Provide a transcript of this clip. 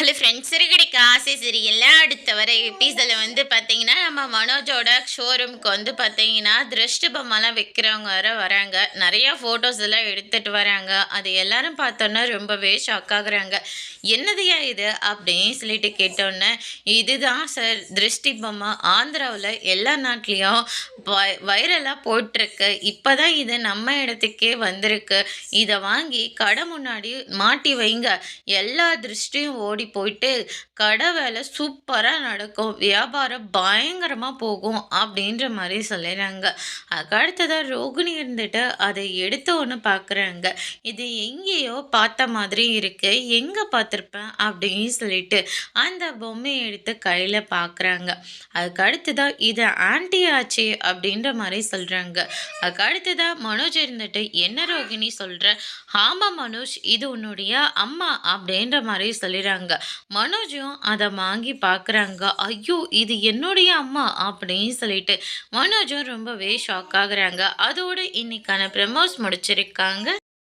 Hello friends சிறுகடிக்கு ஆசை சீரியல்ல அடுத்த வர எபிசோடில் வந்து பார்த்தீங்கன்னா நம்ம மனோஜோட ஷோரூம்க்கு வந்து பார்த்தீங்கன்னா திருஷ்டி பொம்மைலாம் விற்கிறவங்க வர வராங்க. நிறையா ஃபோட்டோஸ் எல்லாம் எடுத்துகிட்டு வராங்க. அது எல்லாரும் பார்த்தோன்னா ரொம்பவே ஷாக் ஆகுறாங்க. என்னதையா இது? அப்படின்னு சொல்லிட்டு கேட்டோன்னே இதுதான் சார் திருஷ்டி பொம்மை ஆந்திராவில் எல்லா நாட்டிலையும் வைரலாக போயிட்டுருக்கு இப்போ தான் இது நம்ம இடத்துக்கே வந்திருக்கு. இதை வாங்கி கடை முன்னாடி மாட்டி வைங்க. எல்லா திருஷ்டியும் ஓடி போயிட்டு கடை வேலை சூப்பராக நடக்கும். வியாபாரம் பயங்கரமாக போகும் அப்படின்ற மாதிரி சொல்லிடுறாங்க. அதுக்கு அடுத்ததாக ரோகிணி இருந்துட்டு அதை எடுத்த ஒன்று பார்க்குறாங்க இது எங்கேயோ பார்த்த மாதிரி இருக்குது எங்கே பார்த்துருப்பேன் அப்படின்னு சொல்லிட்டு அந்த பொம்மையை எடுத்து கையில் பார்க்குறாங்க அதுக்கு அடுத்ததாக இது ஆன்டி ஆச்சு அப்படின்ற மாதிரி சொல்கிறாங்க அதுக்கு அடுத்ததாக மனோஜ் இருந்துட்டு என்ன ரோகிணி சொல்கிற ஆமாம் மனோஜ் இது உன்னுடைய அம்மா அப்படின்ற மாதிரி சொல்லிடுறாங்க மனோஜும் அதை வாங்கி பார்க்குறாங்க ஐயோ இது என்னுடைய அம்மா அப்படின்னு சொல்லிட்டு மனோஜும் ரொம்பவே ஷாக் ஆகுறாங்க. அதோடு இன்னைக்கான ப்ரமோஸ் முடிச்சிருக்காங்க.